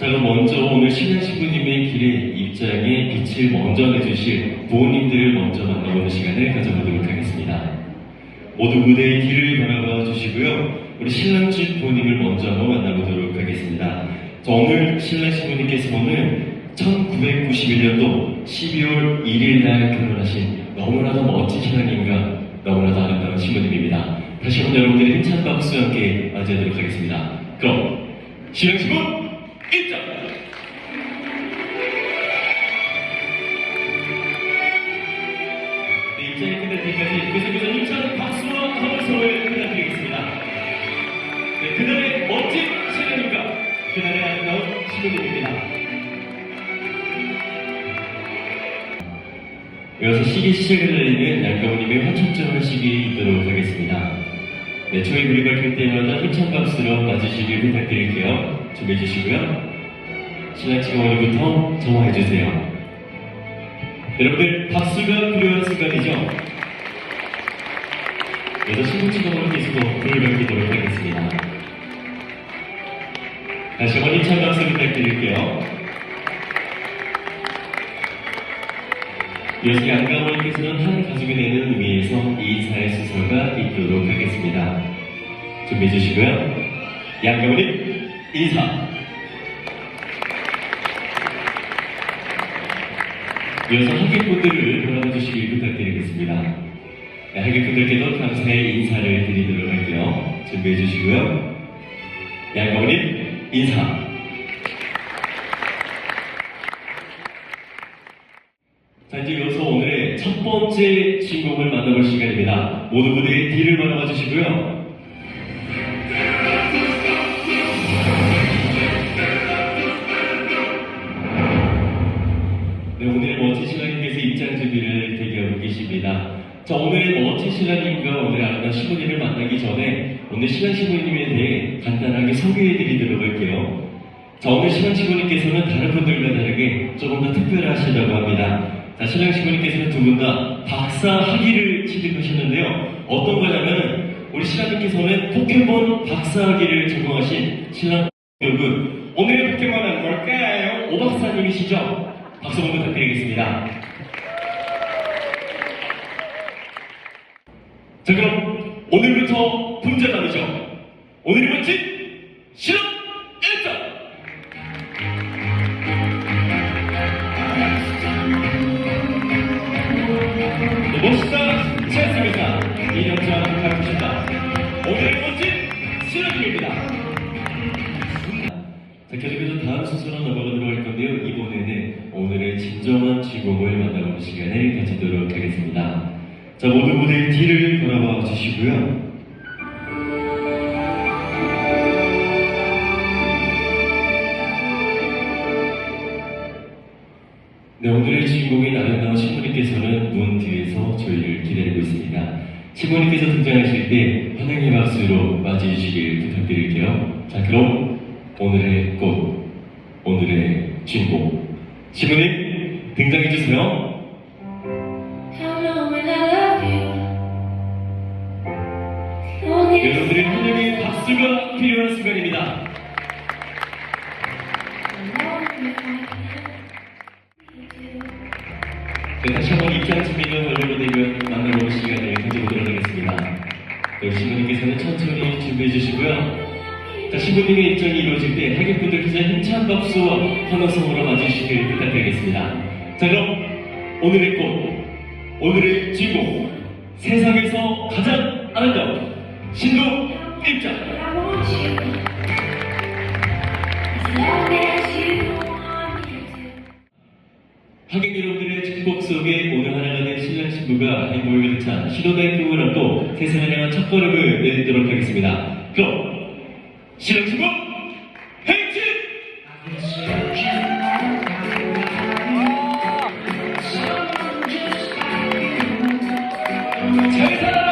자, 그럼 먼저 오늘 신랑 신부님의 길에 입장에 빛을 먼저 내주실 부모님들을 먼저 만나보는 시간을 가져보도록 하겠습니다. 모두 무대의 길을 바라봐 주시고요. 우리 신랑 집 부모님을 먼저 한번 만나보도록 하겠습니다. 자, 오늘 신랑 신부님께서는 1991년도 12월 1일 날 결혼하신 너무나도 멋진 신랑님과 너무나도 아름다운 신부님입니다. 다시 한번 여러분들의 힘찬 박수와 함께 맞이하도록 하겠습니다. 그럼 신랑 신부 입장! 네, 입장이 끝날 때까지 계속해서 힘찬 박수와 함성을 부탁드리겠습니다. 네, 그날의 멋진 신랑님과 그날의 아름다운 신부님입니다. 이어서 시기 시작을 알리는 양가부님의 화촉점을 시기 있도록 하겠습니다. 네, 저희 불이 밝힐 때마다 힘찬 박수로 맞으시길 부탁드릴게요. 준비해 주시고요. 신랑 직원부터 정화해 주세요. 여러분들 박수가 필요한 순간이죠? 그래서 신부 직원으로 계속 불을 밝히도록 하겠습니다. 다시 한번 힘찬 박수 부탁드릴게요. 이어서 양가원님께서는 한 가족이 되는 의미에서 인사의 순서가 있도록 하겠습니다. 준비해 주시고요. 양가원님 인사. 이어서 하객분들을 바라봐 주시길 부탁드리겠습니다. 네, 하객분들께도 감사의 인사를 드리도록 할게요. 준비해 주시고요. 양가원님 인사. 첫 번째 신곡을 만나볼 시간입니다. 모두 무대의 뒤를 바라봐 주시고요. 네, 오늘의 멋진 신랑님께서 입장 준비를 대기하고 계십니다. 자, 오늘의 멋진 신랑님과 오늘의 아름다운 신부님을 만나기 전에 오늘 신랑 신부님에 대해 간단하게 소개해 드리도록 할게요. 자, 오늘 신랑 신부님께서는 다른 분들과 다르게 조금 더 특별하시다고 합니다. 자, 신랑 신부님께서는 두 분 다 박사 학위를 취득하셨는데요. 어떤 거냐면 우리 신랑님께서는 포켓몬 박사 학위를 전공하신 신랑 여러분 오늘의 포켓몬은 뭘까요? 오 박사님이시죠? 박수 한번 부탁드리겠습니다. 자 그럼 오늘부터 분자남이죠. 오늘이 멋진 실험 자, 계속해서 다음 순서로 넘어가도록 할 건데요. 이번에는 오늘의 진정한 주인공을 만나보는 시간을 가지도록 하겠습니다. 자, 모두 무대 뒤를 돌아봐 주시고요. 네, 오늘의 주인공인 아름다운 신부님께서는 문 뒤에서 저희를 기다리고 있습니다. 신부님께서 등장하실 때 환영의 박수로 맞이해 주시길 부탁드릴게요. 자, 그럼 오늘의 꽃, 오늘의 주인공, 신부님 등장해 주세요. Hello, and I love you. 오늘 여러분들의 환영의 박수가 필요한 순간입니다. 네, 다시 한번 입장 준비가 자, 신부님의 입장이 이루어질 때 하객분들께서 힘찬 박수와 환호성으로 맞으시길 부탁드리겠습니다. 자, 그럼 오늘의 꽃, 오늘의 주인공, 세상에서 가장 아름다운 신부 입장! 하객 여러분들의 축복 속에 오늘 하나가 된 신랑 신부가 행복을 찬 신호의 꿈을 안고 세상을 향한 첫걸음을 내딛도록 하겠습니다. 그럼 실험팀은 행진! 아, 잘 살아라!